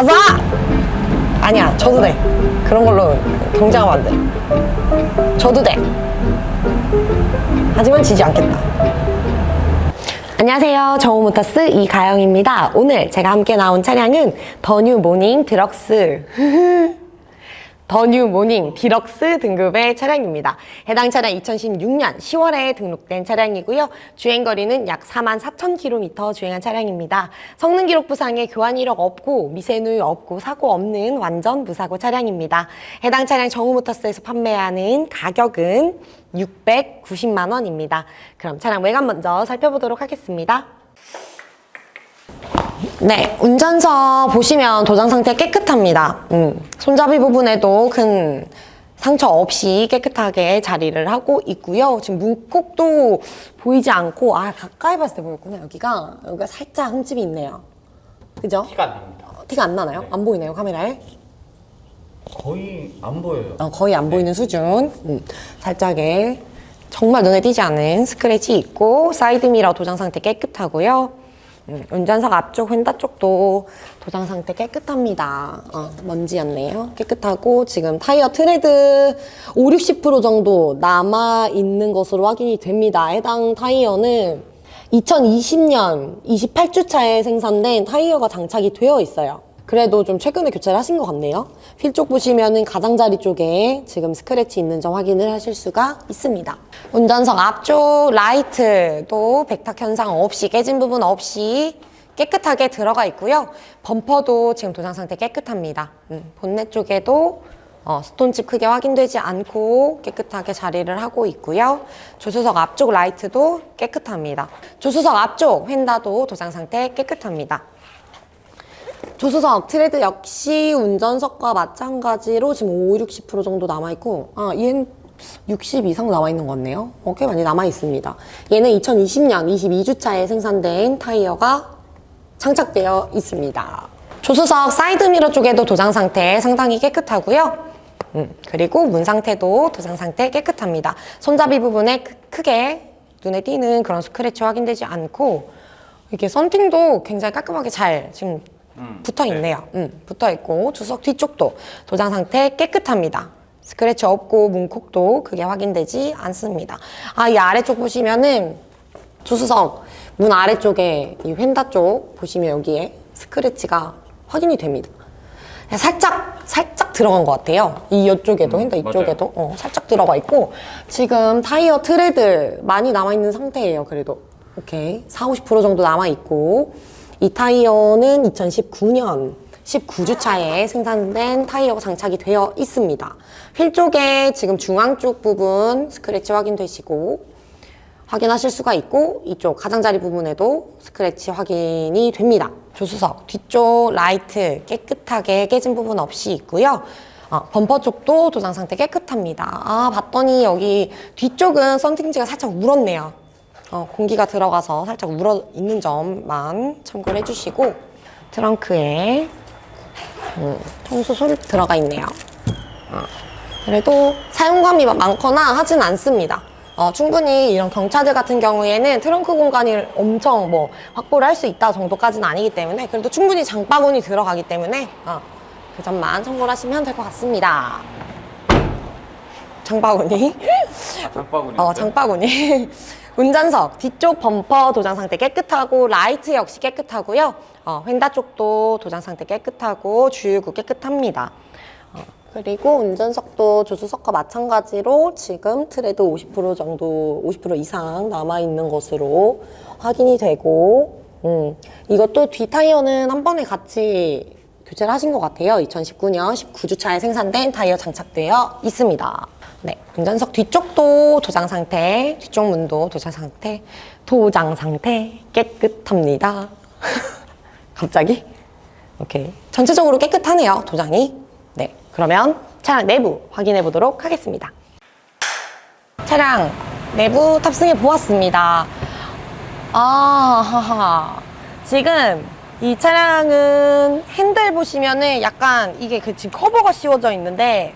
가자! 아니야, 져도 돼. 그런 걸로 경쟁하면 안 돼. 져도 돼. 하지만 지지 않겠다. 안녕하세요. 정우모터스 이가영입니다. 오늘 제가 함께 나온 차량은 더 뉴 모닝 드럭스. 더뉴 모닝 디럭스 등급의 차량입니다. 해당 차량 2016년 10월에 등록된 차량이고요. 주행거리는 약 4만 4천 킬로미터 주행한 차량입니다. 성능 기록 부상에 교환 이력 없고 미세누이 없고 사고 없는 완전 무사고 차량입니다. 해당 차량 정우모터스에서 판매하는 가격은 690만 원입니다. 그럼 차량 외관 먼저 살펴보도록 하겠습니다. 네, 운전석 보시면 도장 상태 깨끗합니다. 음, 손잡이 부분에도 큰 상처 없이 깨끗하게 자리를 하고 있고요. 지금 문콕도 보이지 않고, 아, 가까이 봤을 때 보였구나, 여기가. 여기가 살짝 흠집이 있네요. 그죠? 티가 안 납니다. 어, 티가 안 나나요? 안 보이네요, 카메라에? 거의 안 보여요. 어, 거의 안 보이는 수준. 음, 살짝의 정말 눈에 띄지 않은 스크래치 있고 사이드 미러 도장 상태 깨끗하고요. 음, 운전석 앞쪽 휀다 쪽도 도장 상태 깨끗합니다. 어, 먼지였네요. 깨끗하고 지금 타이어 트레드 5, 60% 정도 남아 있는 것으로 확인이 됩니다. 해당 타이어는 2020년 28주차에 생산된 타이어가 장착이 되어 있어요. 그래도 좀 최근에 교체를 하신 것 같네요. 휠 쪽 보시면은 가장자리 쪽에 지금 스크래치 있는 점 확인을 하실 수가 있습니다. 운전석 앞쪽 라이트도 백탁 현상 없이 깨진 부분 없이 깨끗하게 들어가 있고요. 범퍼도 지금 도장 상태 깨끗합니다. 음, 본넷 쪽에도 어, 스톤칩 크게 확인되지 않고 깨끗하게 자리를 하고 있고요. 조수석 앞쪽 라이트도 깨끗합니다. 조수석 앞쪽 휀다도 도장 상태 깨끗합니다. 조수석 트레드 역시 운전석과 마찬가지로 지금 5, 60% 정도 남아있고, 아, 얘는 60 이상 남아있는 것 같네요. 어, 꽤 많이 남아있습니다. 얘는 2020년 22주차에 생산된 타이어가 장착되어 있습니다. 조수석 사이드미러 쪽에도 도장 상태 상당히 깨끗하고요. 음, 그리고 문 상태도 도장 상태 깨끗합니다. 손잡이 부분에 크- 크게 눈에 띄는 그런 스크래치 확인되지 않고 이게 썬팅도 굉장히 깔끔하게 잘 지금 붙어 있네요. 음, 붙어 있고 주석 뒤쪽도 도장 상태 깨끗합니다. 스크래치 없고 문콕도 그게 확인되지 않습니다. 아, 이 아래쪽 보시면은 조수석 문 아래쪽에 이 휀다 쪽 보시면 여기에 스크래치가 확인이 됩니다. 살짝 살짝 들어간 것 같아요. 이 이쪽에도 음, 휀다 이쪽에도 어, 살짝 들어가 있고 지금 타이어 트레드 많이 남아 있는 상태예요. 그래도 오케이 4, 50% 정도 남아 있고 이 타이어는 2019년 19주차에 생산된 타이어가 장착이 되어 있습니다. 휠 쪽에 지금 중앙 쪽 부분 스크래치 확인되시고 확인하실 수가 있고 이쪽 가장자리 부분에도 스크래치 확인이 됩니다. 조수석 뒤쪽 라이트 깨끗하게 깨진 부분 없이 있고요. 어, 범퍼 쪽도 도장 상태 깨끗합니다. 아 봤더니 여기 뒤쪽은 썬팅지가 살짝 울었네요. 어, 공기가 들어가서 살짝 울어 있는 점만 참고를 해주시고 트렁크에 음, 청소솔 들어가 있네요. 어, 그래도 사용감이 많거나 하진 않습니다. 어, 충분히 이런 경차들 같은 경우에는 트렁크 공간을 엄청 뭐 확보를 할 수 있다 정도까지는 아니기 때문에 그래도 충분히 장바구니 들어가기 때문에 어, 그 점만 참고를 하시면 될 것 같습니다. 장바구니. 장바구니. 어, 장바구니. 운전석 뒤쪽 범퍼 도장 상태 깨끗하고 라이트 역시 깨끗하고요. 어, 휀다 쪽도 도장 상태 깨끗하고 주유구 깨끗합니다. 어, 그리고 운전석도 조수석과 마찬가지로 지금 트레드 50% 정도, 50% 이상 남아 있는 것으로 확인이 되고, 음, 이것도 뒤 타이어는 한 번에 같이 교체를 하신 것 같아요. 2019년 19주차에 생산된 타이어 장착되어 있습니다. 네, 운전석 뒤쪽도 도장 상태, 뒤쪽 문도 도장 상태, 도장 상태 깨끗합니다. 갑자기? 오케이. 전체적으로 깨끗하네요, 도장이. 네, 그러면 차량 내부 확인해 보도록 하겠습니다. 차량 내부 탑승해 보았습니다. 아, 하하. 지금 이 차량은 핸들 보시면은 약간 이게 그 지금 커버가 씌워져 있는데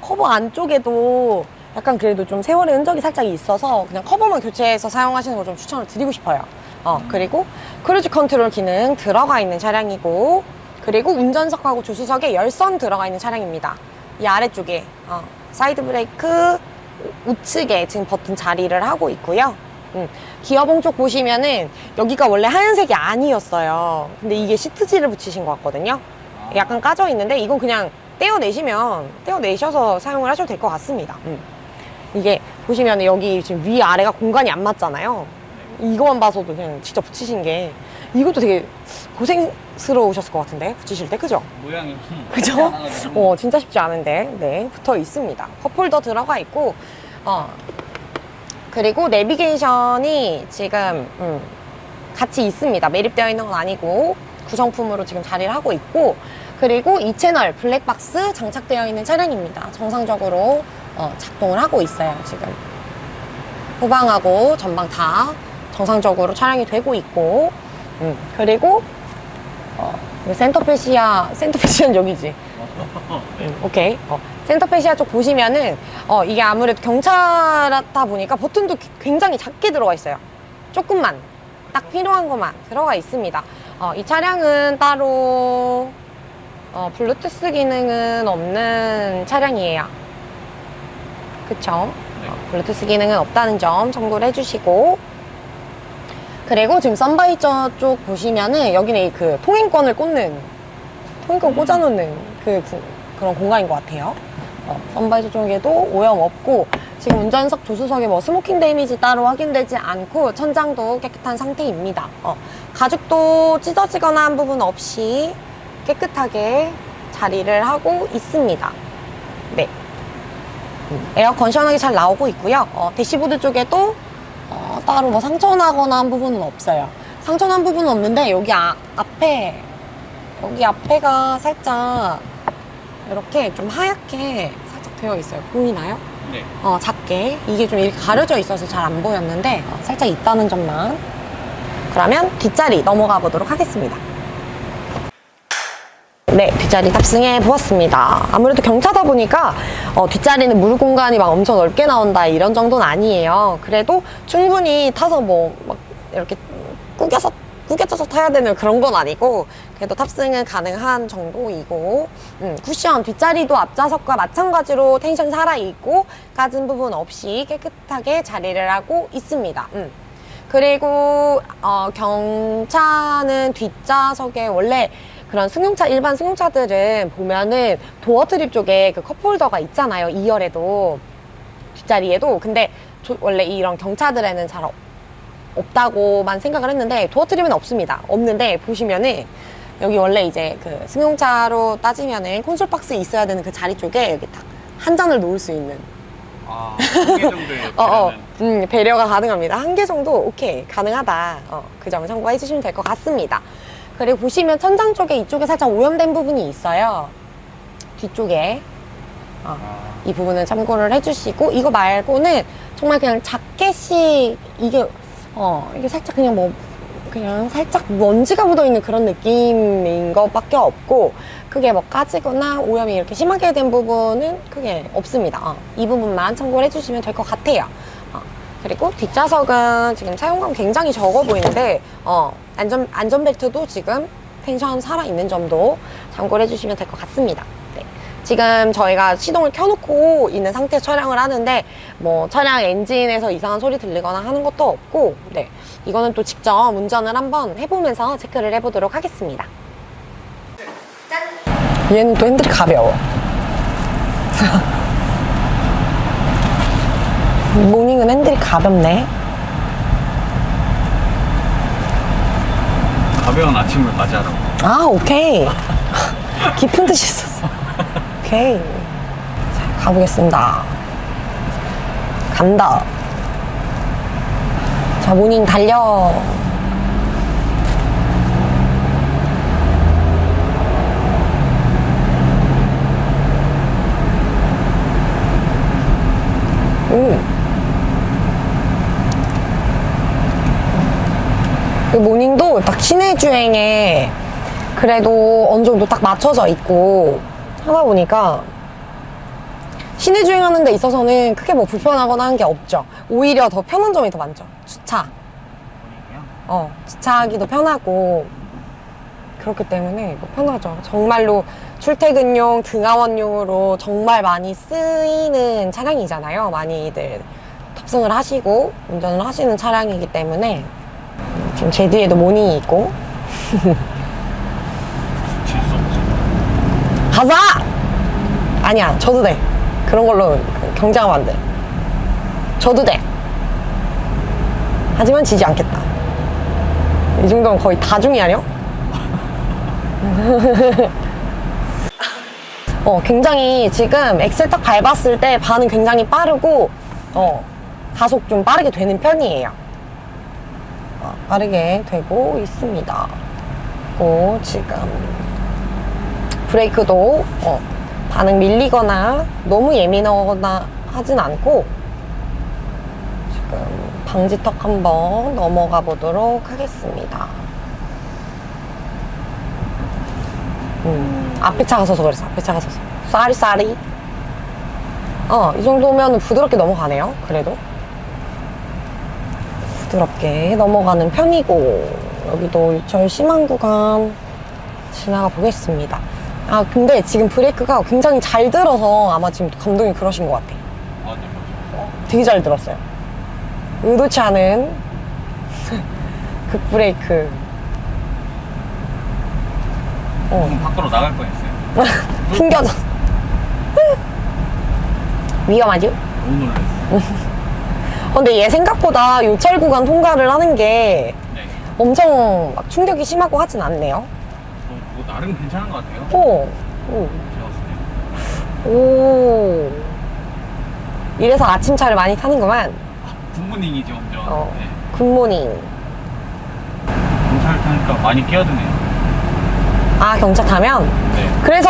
커버 안쪽에도 약간 그래도 좀 세월의 흔적이 살짝 있어서 그냥 커버만 교체해서 사용하시는 걸 좀 추천을 드리고 싶어요. 어, 그리고 크루즈 컨트롤 기능 들어가 있는 차량이고 그리고 운전석하고 조수석에 열선 들어가 있는 차량입니다. 이 아래쪽에 어, 사이드 브레이크 우측에 지금 버튼 자리를 하고 있고요. 음, 기어봉 쪽 보시면은 여기가 원래 하얀색이 아니었어요. 근데 이게 시트지를 붙이신 것 같거든요. 약간 까져 있는데 이건 그냥 떼어내시면 떼어내셔서 사용을 하셔도 될 것 같습니다. 음. 이게 보시면 여기 지금 위 아래가 공간이 안 맞잖아요. 이거만 봐서도 그냥 직접 붙이신 게 이것도 되게 고생스러우셨을 것 같은데 붙이실 때 그죠? 모양이 그죠? 어 진짜 쉽지 않은데 네 붙어 있습니다. 컵홀더 들어가 있고 어 그리고 내비게이션이 지금 음, 같이 있습니다. 매립되어 있는 건 아니고 구성품으로 지금 자리를 하고 있고 그리고 이 채널 블랙박스 장착되어 있는 차량입니다. 정상적으로 어, 작동을 하고 있어요. 지금 후방하고 전방 다 정상적으로 촬영이 되고 있고 음, 그리고 어, 이거 센터페시아 센터페시아는 여기지 음, 오케이 어, 센터페시아 쪽 보시면은 어, 이게 아무래도 경차다 보니까 버튼도 기- 굉장히 작게 들어가 있어요. 조금만. 딱 필요한 것만 들어가 있습니다. 어, 이 차량은 따로 어, 블루투스 기능은 없는 차량이에요. 그쵸? 네. 어, 블루투스 기능은 없다는 점 참고를 해주시고. 그리고 지금 썬바이저 쪽 보시면은 여기는 이그 통행권을 꽂는 통행권 꽂아놓는 그 구- 그런 공간인 것 같아요. 어, 썬바이저 쪽에도 오염 없고 지금 운전석 조수석에 뭐 스모킹 데미지 따로 확인되지 않고 천장도 깨끗한 상태입니다. 어, 가죽도 찢어지거나 한 부분 없이 깨끗하게 자리를 하고 있습니다. 네. 음, 에어컨 시원하게 잘 나오고 있고요. 어, 대시보드 쪽에도 어, 따로 뭐 상처나거나 한 부분은 없어요. 상처난 부분은 없는데 여기 아- 앞에 여기 앞에가 살짝 이렇게 좀 하얗게 살짝 되어 있어요. 보이나요? 네. 어, 작게 이게 좀 이렇게 가려져 있어서 잘 안 보였는데 어, 살짝 있다는 점만. 그러면 뒷자리 넘어가 보도록 하겠습니다. 네, 뒷자리 탑승해 보았습니다. 아무래도 경차다 보니까 어, 뒷자리는 무릎 공간이 막 엄청 넓게 나온다 이런 정도는 아니에요. 그래도 충분히 타서 뭐 막 이렇게 구겨서 구겨져서 타야 되는 그런 건 아니고 그래도 탑승은 가능한 정도이고 음, 쿠션 뒷자리도 앞좌석과 마찬가지로 텐션 살아 있고 까진 부분 없이 깨끗하게 자리를 하고 있습니다. 음. 그리고 어, 경차는 뒷좌석에 원래 그런 승용차 일반 승용차들은 보면은 도어 트립 쪽에 그 컵홀더가 있잖아요. 2열에도 뒷자리에도 근데 조- 원래 이런 경차들에는 잘 없- 없다고만 생각을 했는데 도어 트립은 없습니다. 없는데 보시면은 여기 원래 이제 그 승용차로 따지면은 콘솔 박스 있어야 되는 그 자리 쪽에 여기 딱 한 잔을 놓을 수 있는 아, 한개 정도의 어, 어, 음, 배려가 가능합니다. 한 개 정도 오케이 가능하다. 어, 그 점을 참고해 주시면 될 것 같습니다. 그리고 보시면 천장 쪽에 이쪽에 살짝 오염된 부분이 있어요. 뒤쪽에 어, 아, 이 부분은 참고를 해주시고 이거 말고는 정말 그냥 작게씩 이게 어 이게 살짝 그냥 뭐 그냥 살짝 먼지가 묻어 있는 그런 느낌인 것밖에 없고 크게 뭐 까지거나 오염이 이렇게 심하게 된 부분은 크게 없습니다. 어, 이 부분만 참고를 해주시면 될 것 같아요. 어, 그리고 뒷좌석은 지금 사용감 굉장히 적어 보이는데 어, 안전 안전벨트도 지금 텐션 살아 있는 점도 참고를 해주시면 될 것 같습니다. 네. 지금 저희가 시동을 켜놓고 있는 상태에서 촬영을 하는데 뭐 차량 엔진에서 이상한 소리 들리거나 하는 것도 없고 네. 이거는 또 직접 운전을 한번 해보면서 체크를 해보도록 하겠습니다. 얘는 또 핸들이 가벼워. 모닝은 핸들이 가볍네. 가벼운 아침을 맞이하라고. 아 오케이. 깊은 뜻이 있었어 오케이. 자 가보겠습니다. 간다. 자 모닝 달려. 오. 그 모닝도 딱 시내 주행에 그래도 어느 정도 딱 맞춰져 있고 하다 보니까 시내 주행하는 데 있어서는 크게 뭐 불편하거나 한게 없죠. 오히려 더 편한 점이 더 많죠. 주차. 어, 주차하기도 편하고. 그렇기 때문에 이거 편하죠. 정말로 출퇴근용, 등하원용으로 정말 많이 쓰이는 차량이잖아요. 많이들 탑승을 하시고 운전을 하시는 차량이기 때문에 음, 지금 제 뒤에도 모닝이 있고 질수 없지. 가자! 아니야, 저도 돼. 그런 걸로 경쟁하면 안 돼. 저도 돼. 하지만 지지 않겠다. 이 정도면 거의 다중이 아니야? 어, 굉장히 지금 엑셀 딱 밟았을 때 반응 굉장히 빠르고, 어, 가속 좀 빠르게 되는 편이에요. 어, 빠르게 되고 있습니다. 고 지금 브레이크도 어, 반응 밀리거나 너무 예민하거나 하진 않고 지금 방지턱 한번 넘어가 보도록 하겠습니다. 음, 앞에 차가 서서 그랬어. 앞에 차가 서서. 쌀이 쌀이. 어, 이 정도면 부드럽게 넘어가네요. 그래도. 부드럽게 넘어가는 편이고 여기도 유철 심한 구간 지나가 보겠습니다. 아 근데 지금 브레이크가 굉장히 잘 들어서 아마 지금 감독님 그러신 것 같아. 맞아. 되게 잘 들었어요. 의도치 않은 급브레이크. 어, 조금 밖으로 나갈 뻔했어요. 튕겨져. 위험하죠? 너무 놀랐어요. 어, 근데 얘 생각보다 요철 구간 통과를 하는 게 네. 엄청 막 충격이 심하고 하진 않네요. 나름 괜찮은 것 같아요. 오, 오. 제가 봤을 때. 오. 이래서 아침차를 많이 타는구만. 굿모닝이죠, 운전. 어. 네. 굿모닝. 경찰 타니까 많이 끼어드네요. 아, 경차 타면? 네. 그래서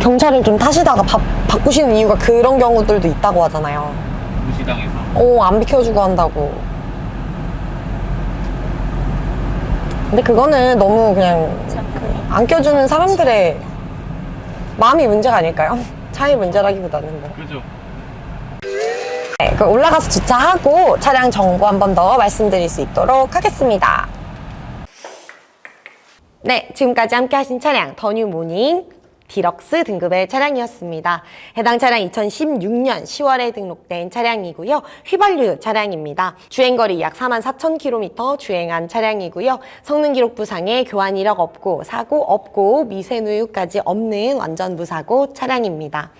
경차를 좀 타시다가 바, 바꾸시는 이유가 그런 경우들도 있다고 하잖아요. 무시당해서. 오, 안 비켜주고 한다고. 근데 그거는 너무 그냥 그안 껴주는 사람들의 마음이 문제가 아닐까요? 차의 문제라기보다는 뭐. 그죠? 네, 그 올라가서 주차하고 차량 정보 한 번 더 말씀드릴 수 있도록 하겠습니다. 네, 지금까지 함께 하신 차량 더뉴 모닝 디럭스 등급의 차량이었습니다. 해당 차량 2016년 10월에 등록된 차량이고요. 휘발유 차량입니다. 주행거리 약 4만 4천 킬로미터 주행한 차량이고요. 성능 기록 부상에 교환 이력 없고 사고 없고 미세 누유까지 없는 완전 무사고 차량입니다.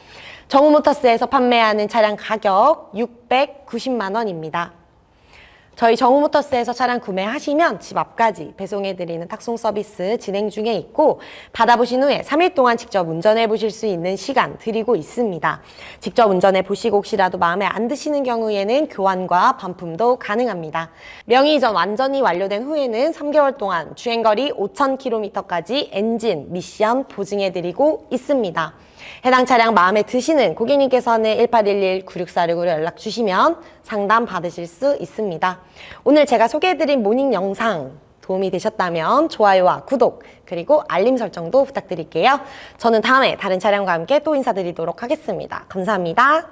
정우모터스에서 판매하는 차량 가격 690만 원입니다. 저희 정우모터스에서 차량 구매하시면 집 앞까지 배송해드리는 탁송 서비스 진행 중에 있고 받아보신 후에 3일 동안 직접 운전해 보실 수 있는 시간 드리고 있습니다. 직접 운전해 보시고 혹시라도 마음에 안 드시는 경우에는 교환과 반품도 가능합니다. 명의 이전 완전히 완료된 후에는 3개월 동안 주행거리 5,000km까지 엔진, 미션 보증해드리고 있습니다. 해당 차량 마음에 드시는 고객님께서는 1811-9646으로 연락 주시면 상담 받으실 수 있습니다. 오늘 제가 소개해드린 모닝 영상 도움이 되셨다면 좋아요와 구독 그리고 알림 설정도 부탁드릴게요. 저는 다음에 다른 차량과 함께 또 인사드리도록 하겠습니다. 감사합니다.